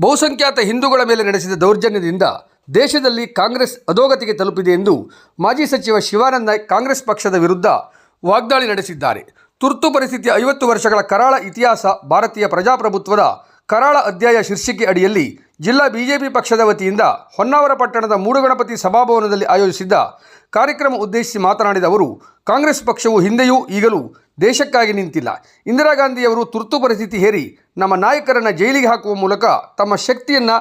ಬಹುಸಂಖ್ಯಾತ ಹಿಂದೂಗಳ ಮೇಲೆ ನಡೆಸಿದ ದೌರ್ಜನ್ಯದಿಂದ ದೇಶದಲ್ಲಿ ಕಾಂಗ್ರೆಸ್ ಅಧೋಗತಿಗೆ ತಲುಪಿದೆ ಎಂದು ಮಾಜಿ ಸಚಿವ ಶಿವಾನಂದ ಕಾಂಗ್ರೆಸ್ ಪಕ್ಷದ ವಿರುದ್ಧ ವಾಗ್ದಾಳಿ ನಡೆಸಿದ್ದಾರೆ. ತುರ್ತು ಪರಿಸ್ಥಿತಿಯ ಐವತ್ತು ವರ್ಷಗಳ ಕರಾಳ ಇತಿಹಾಸ ಭಾರತೀಯ ಪ್ರಜಾಪ್ರಭುತ್ವದ ಕರಾಳ ಅಧ್ಯಾಯ ಶೀರ್ಷಿಕೆ ಅಡಿಯಲ್ಲಿ ಜಿಲ್ಲಾ ಬಿಜೆಪಿ ಪಕ್ಷದ ವತಿಯಿಂದ ಹೊನ್ನಾವರ ಪಟ್ಟಣದ ಮೂಡುಗಣಪತಿ ಸಭಾಭವನದಲ್ಲಿ ಆಯೋಜಿಸಿದ್ದ ಕಾರ್ಯಕ್ರಮ ಉದ್ದೇಶಿಸಿ ಮಾತನಾಡಿದ ಅವರು, ಕಾಂಗ್ರೆಸ್ ಪಕ್ಷವು ಹಿಂದೆಯೂ ಈಗಲೂ ದೇಶಕ್ಕಾಗಿ ನಿಂತಿಲ್ಲ. ಇಂದಿರಾ ಗಾಂಧಿಯವರು ತುರ್ತು ಪರಿಸ್ಥಿತಿ ಹೇರಿ ನಮ್ಮ ನಾಯಕರನ್ನು ಜೈಲಿಗೆ ಹಾಕುವ ಮೂಲಕ ತಮ್ಮ ಶಕ್ತಿಯನ್ನು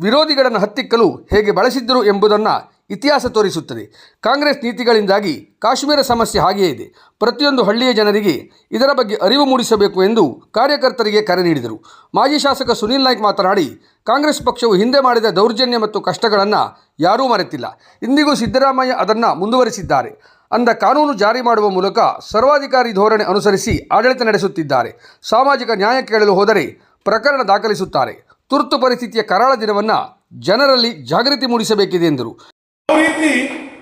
ವಿರೋಧಿಗಳನ್ನು ಹತ್ತಿಕ್ಕಲು ಹೇಗೆ ಬಳಸಿದ್ದರು ಎಂಬುದನ್ನು ಇತಿಹಾಸ ತೋರಿಸುತ್ತದೆ. ಕಾಂಗ್ರೆಸ್ ನೀತಿಗಳಿಂದಾಗಿ ಕಾಶ್ಮೀರ ಸಮಸ್ಯೆ ಹಾಗೆಯೇ ಇದೆ. ಪ್ರತಿಯೊಂದು ಹಳ್ಳಿಯ ಜನರಿಗೆ ಇದರ ಬಗ್ಗೆ ಅರಿವು ಮೂಡಿಸಬೇಕು ಎಂದು ಕಾರ್ಯಕರ್ತರಿಗೆ ಕರೆ ನೀಡಿದರು. ಮಾಜಿ ಶಾಸಕ ಸುನೀಲ್ ನಾಯ್ಕ್ ಮಾತನಾಡಿ, ಕಾಂಗ್ರೆಸ್ ಪಕ್ಷವು ಹಿಂದೆ ಮಾಡಿದ ದೌರ್ಜನ್ಯ ಮತ್ತು ಕಷ್ಟಗಳನ್ನು ಯಾರೂ ಮರೆತಿಲ್ಲ. ಇಂದಿಗೂ ಸಿದ್ದರಾಮಯ್ಯ ಅದನ್ನು ಮುಂದುವರಿಸಿದ್ದಾರೆ. ಅಂದ ಕಾನೂನು ಜಾರಿ ಮಾಡುವ ಮೂಲಕ ಸರ್ವಾಧಿಕಾರಿ ಧೋರಣೆ ಅನುಸರಿಸಿ ಆಡಳಿತ ನಡೆಸುತ್ತಿದ್ದಾರೆ. ಸಾಮಾಜಿಕ ನ್ಯಾಯ ಕೇಳಲು ಹೋದರೆ ಪ್ರಕರಣ ದಾಖಲಿಸುತ್ತಾರೆ. ತುರ್ತು ಪರಿಸ್ಥಿತಿಯ ಕರಾಳ ದಿನವನ್ನು ಜನರಲ್ಲಿ ಜಾಗೃತಿ ಮೂಡಿಸಬೇಕಿದೆ ಎಂದರು.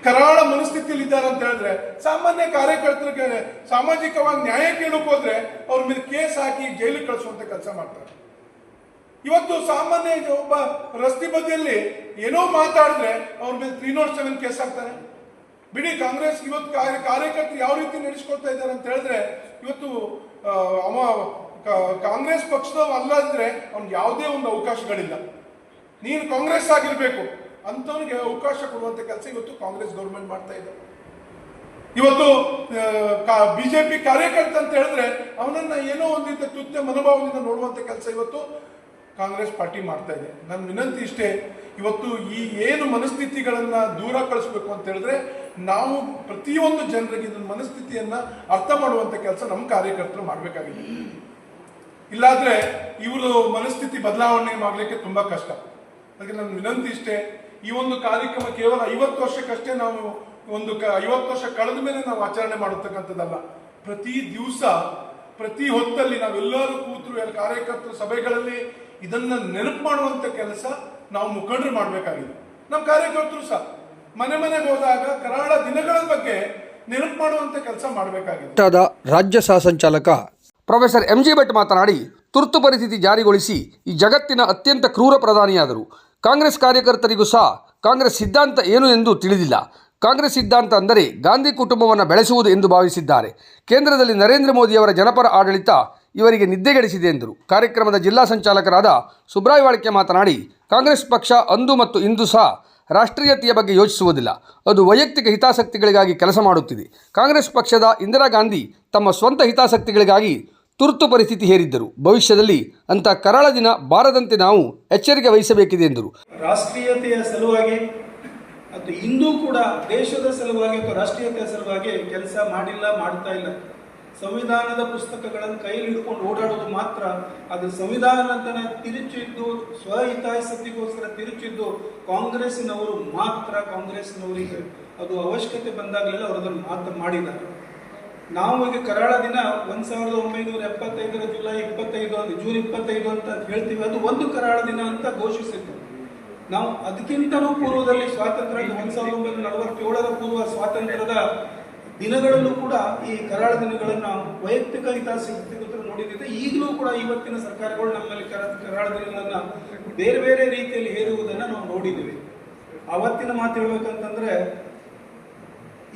ಕರಾಳ ಮನಸ್ಥಿತಿಯಲ್ಲಿ ಇದ್ದಾರೆ ಅಂತ ಹೇಳಿದ್ರೆ ಸಾಮಾನ್ಯ ಕಾರ್ಯಕರ್ತರಿಗೆ ಸಾಮಾಜಿಕವಾಗಿ ನ್ಯಾಯ ಕೇಳಕ್ ಹೋದ್ರೆ ಅವ್ರ ಮೇಲೆ ಕೇಸ್ ಹಾಕಿ ಜೈಲಿಗೆ ಕಳಿಸುವಂತ ಕೆಲಸ ಮಾಡ್ತಾರೆ. ಇವತ್ತು ಸಾಮಾನ್ಯ ಒಬ್ಬ ರಸ್ತೆ ಬದಿಯಲ್ಲಿ ಏನೋ ಮಾತಾಡಿದ್ರೆ ಅವ್ರ ಮೇಲೆ ತ್ರೀ ನೋಟ್ ಸೆವೆನ್ ಕೇಸ್ ಹಾಕ್ತಾರೆ. ಬಿಡಿ ಕಾಂಗ್ರೆಸ್ ಇವತ್ತು ಕಾರ್ಯ- ಕಾರ್ಯಕರ್ತರು ಯಾವ ರೀತಿ ನಡೆಸ್ಕೊಳ್ತಾ ಇದ್ದಾರೆ ಅಂತ ಹೇಳಿದ್ರೆ, ಇವತ್ತು ಅವ ಕಾಂಗ್ರೆಸ್ ಪಕ್ಷದವ ಅಲ್ಲ ಅಂದ್ರೆ ಅವ್ನಿಗೆ ಯಾವುದೇ ಒಂದು ಅವಕಾಶಗಳಿಲ್ಲ. ನೀನು ಕಾಂಗ್ರೆಸ್ ಆಗಿರ್ಬೇಕು ಅಂಥವ್ನಿಗೆ ಅವಕಾಶ ಕೊಡುವಂತ ಕೆಲಸ ಇವತ್ತು ಕಾಂಗ್ರೆಸ್ ಗೌರ್ಮೆಂಟ್ ಮಾಡ್ತಾ ಇದೆ. ಇವತ್ತು ಬಿಜೆಪಿ ಕಾರ್ಯಕರ್ತ ಅಂತ ಹೇಳಿದ್ರೆ ಅವನನ್ನ ಏನೋ ಒಂದಿದ್ದ ತುತ್ತ ಮನೋಭಾವದಿಂದ ನೋಡುವಂತ ಕೆಲಸ ಇವತ್ತು ಕಾಂಗ್ರೆಸ್ ಪಾರ್ಟಿ ಮಾಡ್ತಾ ಇದೆ. ನನ್ನ ವಿನಂತಿ ಇಷ್ಟೇ, ಇವತ್ತು ಈ ಏನು ಮನಸ್ಥಿತಿಗಳನ್ನು ದೂರ ಕಳಿಸ್ಬೇಕು ಅಂತ ಹೇಳಿದ್ರೆ ನಾವು ಪ್ರತಿಯೊಂದು ಜನರಿಗೆ ಇದನ್ನ ಮನಸ್ಥಿತಿಯನ್ನ ಅರ್ಥ ಮಾಡುವಂಥ ಕೆಲಸ ನಮ್ಮ ಕಾರ್ಯಕರ್ತರು ಮಾಡಬೇಕಾಗಿದೆ. ಇಲ್ಲಾದ್ರೆ ಇವರು ಮನಸ್ಥಿತಿ ಬದಲಾವಣೆ ಮಾಡಲಿಕ್ಕೆ ತುಂಬ ಕಷ್ಟ. ಅದಕ್ಕೆ ನನ್ನ ವಿನಂತಿ ಇಷ್ಟೇ, ಈ ಒಂದು ಕಾರ್ಯಕ್ರಮ ಕೇವಲ ಐವತ್ತು ವರ್ಷಕ್ಕಷ್ಟೇ ನಾವು ಒಂದು ಕ, ಐವತ್ತು ವರ್ಷ ಕಳೆದ ಮೇಲೆ ನಾವು ಆಚರಣೆ ಮಾಡತಕ್ಕಂಥದ್ದಲ್ಲ ಪ್ರತಿ ದಿವಸ, ಪ್ರತಿ ಹೊತ್ತಲ್ಲಿ ನಾವೆಲ್ಲರೂ ಕೂತರು, ಎಲ್ಲ ಕಾರ್ಯಕರ್ತರು ಸಭೆಗಳಲ್ಲಿ ಇದನ್ನ ನೆನಪು ಮಾಡುವಂತ ಕೆಲಸ ನಾವು ಮುಖಂಡರು ಮಾಡಬೇಕಾಗಿದೆ. ನಮ್ಮ ಕಾರ್ಯಕರ್ತರು ಸಹ. ಮನೆ ಮನೆಗೆ ಹೋದಾಗ ಕರಾಳ ದಿನಗಳ ಬಗ್ಗೆ ನೆನಪು ಮಾಡುವಂತ ಕೆಲಸ ಮಾಡಬೇಕಾಗಿದೆ. ರಾಜ್ಯ ಸಹ ಸಂಚಾಲಕ ಪ್ರೊಫೆಸರ್ ಎಂ ಜಿ ಭಟ್ ಮಾತನಾಡಿ ತುರ್ತು ಪರಿಸ್ಥಿತಿ ಜಾರಿಗೊಳಿಸಿ ಈ ಜಗತ್ತಿನ ಅತ್ಯಂತ ಕ್ರೂರ ಪ್ರಧಾನಿಯಾದರು. ಕಾಂಗ್ರೆಸ್ ಕಾರ್ಯಕರ್ತರಿಗೂ ಸಹ ಕಾಂಗ್ರೆಸ್ ಸಿದ್ಧಾಂತ ಏನು ಎಂದು ತಿಳಿದಿಲ್ಲ. ಕಾಂಗ್ರೆಸ್ ಸಿದ್ಧಾಂತ ಅಂದರೆ ಗಾಂಧಿ ಕುಟುಂಬವನ್ನು ಬೆಳೆಸುವುದು ಎಂದು ಭಾವಿಸಿದ್ದಾರೆ. ಕೇಂದ್ರದಲ್ಲಿ ನರೇಂದ್ರ ಮೋದಿಯವರ ಜನಪರ ಆಡಳಿತ ಇವರಿಗೆ ನಿದ್ದೆಗೆಡಿಸಿದೆ ಎಂದರು. ಕಾರ್ಯಕ್ರಮದ ಜಿಲ್ಲಾ ಸಂಚಾಲಕರಾದ ಸುಬ್ರಾಯ್ ವಾಳ್ಕೆ ಮಾತನಾಡಿ, ಕಾಂಗ್ರೆಸ್ ಪಕ್ಷ ಅಂದು ಮತ್ತು ಇಂದು ಸಹ ರಾಷ್ಟ್ರೀಯತೆಯ ಬಗ್ಗೆ ಯೋಚಿಸುವುದಿಲ್ಲ. ಅದು ವೈಯಕ್ತಿಕ ಹಿತಾಸಕ್ತಿಗಳಿಗಾಗಿ ಕೆಲಸ ಮಾಡುತ್ತಿದೆ. ಕಾಂಗ್ರೆಸ್ ಪಕ್ಷದ ಇಂದಿರಾ ಗಾಂಧಿ ತಮ್ಮ ಸ್ವಂತ ಹಿತಾಸಕ್ತಿಗಳಿಗಾಗಿ ತುರ್ತು ಪರಿಸ್ಥಿತಿ ಹೇರಿದ್ದರು. ಭವಿಷ್ಯದಲ್ಲಿ ಅಂತ ಕರಾಳ ದಿನ ಬಾರದಂತೆ ನಾವು ಎಚ್ಚರಿಕೆ ವಹಿಸಬೇಕಿದೆ ಎಂದರು. ರಾಷ್ಟ್ರೀಯತೆಯ ಸಲುವಾಗಿ ಮತ್ತು ಇಂದೂ ಕೂಡ ದೇಶದ ಸಲುವಾಗಿ ಅಥವಾ ರಾಷ್ಟ್ರೀಯತೆಯ ಸಲುವಾಗಿ ಕೆಲಸ ಮಾಡಿಲ್ಲ, ಮಾಡ್ತಾ ಇಲ್ಲ. ಸಂವಿಧಾನದ ಪುಸ್ತಕಗಳನ್ನು ಕೈಯಲ್ಲಿ ಹಿಡ್ಕೊಂಡು ಓಡಾಡೋದು ಮಾತ್ರ ಅದು ಸಂವಿಧಾನತನ ತಿರುಚಿದ್ದು ಸ್ವಹಿತಾಸಕ್ತಿಗೋಸ್ಕರ ತಿರುಚಿದ್ದು ಕಾಂಗ್ರೆಸ್ಸಿನವರು ಮಾತ್ರ ಕಾಂಗ್ರೆಸ್ನವರಿಗೆ ಅದು ಅವಶ್ಯಕತೆ ಬಂದಾಗಲೆಲ್ಲ ಅವರು ಅದನ್ನು ಮಾತು ಮಾಡಿದ್ದಾರೆ. ನಾವು ಈಗ ಕರಾಳ ದಿನ ಒಂದ್ ಸಾವಿರದ ಒಂಬೈನೂರ ಎಪ್ಪತ್ತೈದರ ಜುಲೈ ಇಪ್ಪತ್ತೈದು ಅಂತ, ಜೂನ್ ಇಪ್ಪತ್ತೈದು ಅಂತ ಹೇಳ್ತೀವಿ. ಅದು ಒಂದು ಕರಾಳ ದಿನ ಅಂತ ಘೋಷಿಸಿದ್ದು. ನಾವು ಅದಕ್ಕಿಂತಲೂ ಪೂರ್ವದಲ್ಲಿ ಸ್ವಾತಂತ್ರ್ಯ ಒಂದ್ ಸಾವಿರದ ಒಂಬೈನೂರ ನಲವತ್ತೇಳರ ಪೂರ್ವ ಸ್ವಾತಂತ್ರ್ಯದ ದಿನಗಳಲ್ಲೂ ಕೂಡ ಈ ಕರಾಳ ದಿನಗಳನ್ನು ವೈಯಕ್ತಿಕ ವೈಯಕ್ತಿಕ ಹಿತಾಸಕ್ತಿಗೋಸ್ಕರ ನೋಡಿದ್ದೆ ಈಗಲೂ ಕೂಡ ಇವತ್ತಿನ ಸರ್ಕಾರಗಳು ನಮ್ಮಲ್ಲಿ ಕರ- ಕರಾಳ ದಿನಗಳನ್ನ ಬೇರೆ ಬೇರೆ ರೀತಿಯಲ್ಲಿ ಹೇರುವುದನ್ನು ನಾವು ನೋಡಿದ್ದೀವಿ. ಅವತ್ತಿನ ಮಾತು ಹೇಳ್ಬೇಕಂತಂದ್ರೆ,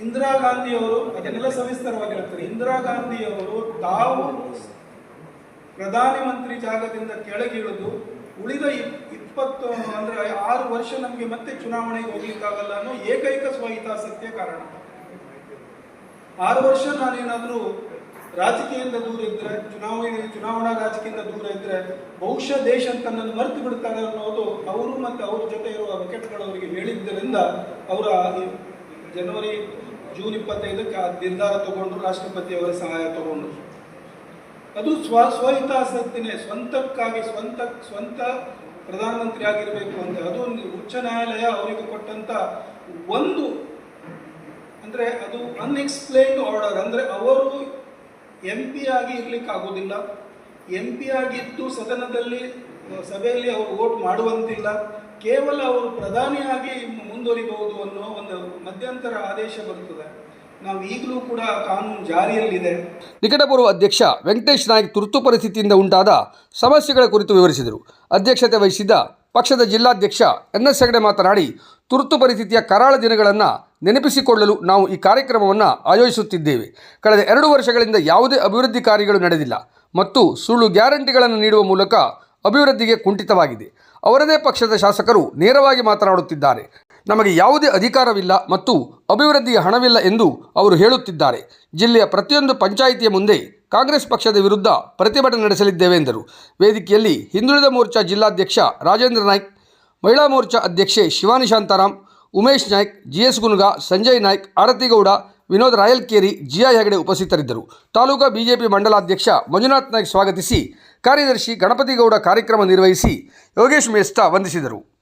ಇಂದಿರಾ ಗಾಂಧಿಯವರು ಅದನ್ನೆಲ್ಲ ಸವಿಸ್ತಾರವಾಗಿ ಹೇಳ್ತಾರೆ ಇಂದಿರಾ ಗಾಂಧಿಯವರು ತಾವು ಪ್ರಧಾನಿ ಮಂತ್ರಿ ಜಾಗದಿಂದ ಕೆಳಗಿಳಿದು ಉಳಿದ ಇಪ್- ಇಪ್ಪತ್ತು, ಅಂದ್ರೆ ಆರು ವರ್ಷ ನಮಗೆ ಮತ್ತೆ ಚುನಾವಣೆಗೆ ಹೋಗ್ಲಿಕ್ಕಾಗಲ್ಲ ಅನ್ನೋ ಏಕೈಕ ಸ್ವಹಿತಾಸಕ್ತಿಯ ಕಾರಣ. ಆರು ವರ್ಷ ನಾನೇನಾದರೂ ರಾಜಕೀಯದಿಂದ ದೂರ ಇದ್ದರೆ ಚುನಾವಣೆ, ಚುನಾವಣಾ ರಾಜಕೀಯದಿಂದ ದೂರ ಇದ್ದರೆ ಬಹುಶಃ ದೇಶ ಅಂತ ನನ್ನ ಮರೆತು ಬಿಡ್ತಾರೆ ಅನ್ನೋದು ಅವರು ಮತ್ತು ಅವ್ರ ಜೊತೆ ಇರುವ ಅವರಿಗೆ ಹೇಳಿದ್ದರಿಂದ ಅವರ ಜನವರಿ, ಜೂನ್ ಇಪ್ಪತ್ತೈದಕ್ಕೆ ಆ ನಿರ್ಧಾರ ತಗೊಂಡು ರಾಷ್ಟ್ರಪತಿಯವರ ಸಹಾಯ ತಗೊಂಡ್ರು ಅದು ಸ್ವ ಸ್ವಹಿತಾಸಕ್ತಿನೇ ಸ್ವಂತಕ್ಕಾಗಿ ಸ್ವಂತ ಸ್ವಂತ ಪ್ರಧಾನಮಂತ್ರಿ ಆಗಿರಬೇಕು ಅಂತ. ಅದು ಉಚ್ಚ ನ್ಯಾಯಾಲಯ ಅವರಿಗೆ ಕೊಟ್ಟಂತ ಒಂದು ಅಂದ್ರೆ ಅದು ಅನ್ಎಕ್ಸ್ಪ್ಲೈನ್ಡ್ ಆರ್ಡರ್ ಅಂದರೆ ಅವರು ಎಂ ಪಿ ಆಗಿ ಇರ್ಲಿಕ್ಕೆ ಆಗೋದಿಲ್ಲ ಎಂ ಪಿ ಆಗಿದ್ದು ಸದನದಲ್ಲಿ ಸಭೆಯಲ್ಲಿ ಅವರು ವೋಟ್ ಮಾಡುವಂತಿಲ್ಲ. ಕೇವಲ ಅವರು ಪ್ರಧಾನಿಯಾಗಿ ಮುಂದುವರಿಬಹುದು ಅನ್ನೋ ಒಂದು ಮಧ್ಯಂತರ ಆದೇಶ ಬರುತ್ತದೆ ನಾವು ಈಗಲೂ ಕೂಡ ಕಾನೂನು ಜಾರಿಯಲ್ಲಿದೆ. ನಿಕಟಪೂರ್ವ ಅಧ್ಯಕ್ಷ ವೆಂಕಟೇಶ್ ನಾಯ್ಕ್ ತುರ್ತು ಪರಿಸ್ಥಿತಿಯಿಂದ ಉಂಟಾದ ಸಮಸ್ಯೆಗಳ ಕುರಿತು ವಿವರಿಸಿದರು. ಅಧ್ಯಕ್ಷತೆ ವಹಿಸಿದ್ದ ಪಕ್ಷದ ಜಿಲ್ಲಾಧ್ಯಕ್ಷ ಎನ್ ಎಸ್ ಹೆಗಡೆ ಮಾತನಾಡಿ, ತುರ್ತು ಪರಿಸ್ಥಿತಿಯ ಕರಾಳ ದಿನಗಳನ್ನು ನೆನಪಿಸಿಕೊಳ್ಳಲು ನಾವು ಈ ಕಾರ್ಯಕ್ರಮವನ್ನು ಆಯೋಜಿಸುತ್ತಿದ್ದೇವೆ. ಕಳೆದ ಎರಡು ವರ್ಷಗಳಿಂದ ಯಾವುದೇ ಅಭಿವೃದ್ಧಿ ಕಾರ್ಯಗಳು ನಡೆದಿಲ್ಲ ಮತ್ತು ಸುಳ್ಳು ಗ್ಯಾರಂಟಿಗಳನ್ನು ನೀಡುವ ಮೂಲಕ ಅಭಿವೃದ್ಧಿಗೆ ಕುಂಠಿತವಾಗಿದೆ. ಅವರದೇ ಪಕ್ಷದ ಶಾಸಕರು ನೇರವಾಗಿ ಮಾತನಾಡುತ್ತಿದ್ದಾರೆ. ನಮಗೆ ಯಾವುದೇ ಅಧಿಕಾರವಿಲ್ಲ ಮತ್ತು ಅಭಿವೃದ್ಧಿಯ ಹಣವಿಲ್ಲ ಎಂದು ಅವರು ಹೇಳುತ್ತಿದ್ದಾರೆ. ಜಿಲ್ಲೆಯ ಪ್ರತಿಯೊಂದು ಪಂಚಾಯಿತಿಯ ಮುಂದೆ ಕಾಂಗ್ರೆಸ್ ಪಕ್ಷದ ವಿರುದ್ಧ ಪ್ರತಿಭಟನೆ ನಡೆಸಲಿದ್ದೇವೆ ಎಂದರು. ವೇದಿಕೆಯಲ್ಲಿ ಹಿಂದುಳಿದ ಮೋರ್ಚಾ ಜಿಲ್ಲಾಧ್ಯಕ್ಷ ರಾಜೇಂದ್ರ ನಾಯ್ಕ್, ಮಹಿಳಾ ಮೋರ್ಚಾ ಅಧ್ಯಕ್ಷೆ ಶಿವಾನಿ ಶಾಂತಾರಾಮ್ ಉಮೇಶ್ ನಾಯ್ಕ್ ಜಿಎಸ್ ಗುನ್ಗಾ, ಸಂಜಯ್ ನಾಯ್ಕ್ ಆರತಿಗೌಡ ವಿನೋದ್ ರಾಯಲ್ಕೇರಿ ಜಿಐ ಹೆಗಡೆ ಉಪಸ್ಥಿತರಿದ್ದರು. ತಾಲೂಕಾ ಬಿಜೆಪಿ ಮಂಡಲಾಧ್ಯಕ್ಷ ಮಂಜುನಾಥ್ ನಾಯ್ಕ್ ಸ್ವಾಗತಿಸಿ, ಕಾರ್ಯದರ್ಶಿ ಗಣಪತಿಗೌಡ ಕಾರ್ಯಕ್ರಮ ನಿರ್ವಹಿಸಿ ಯೋಗೇಶ್ ಮೇಸ್ತಾ ವಂದಿಸಿದರು.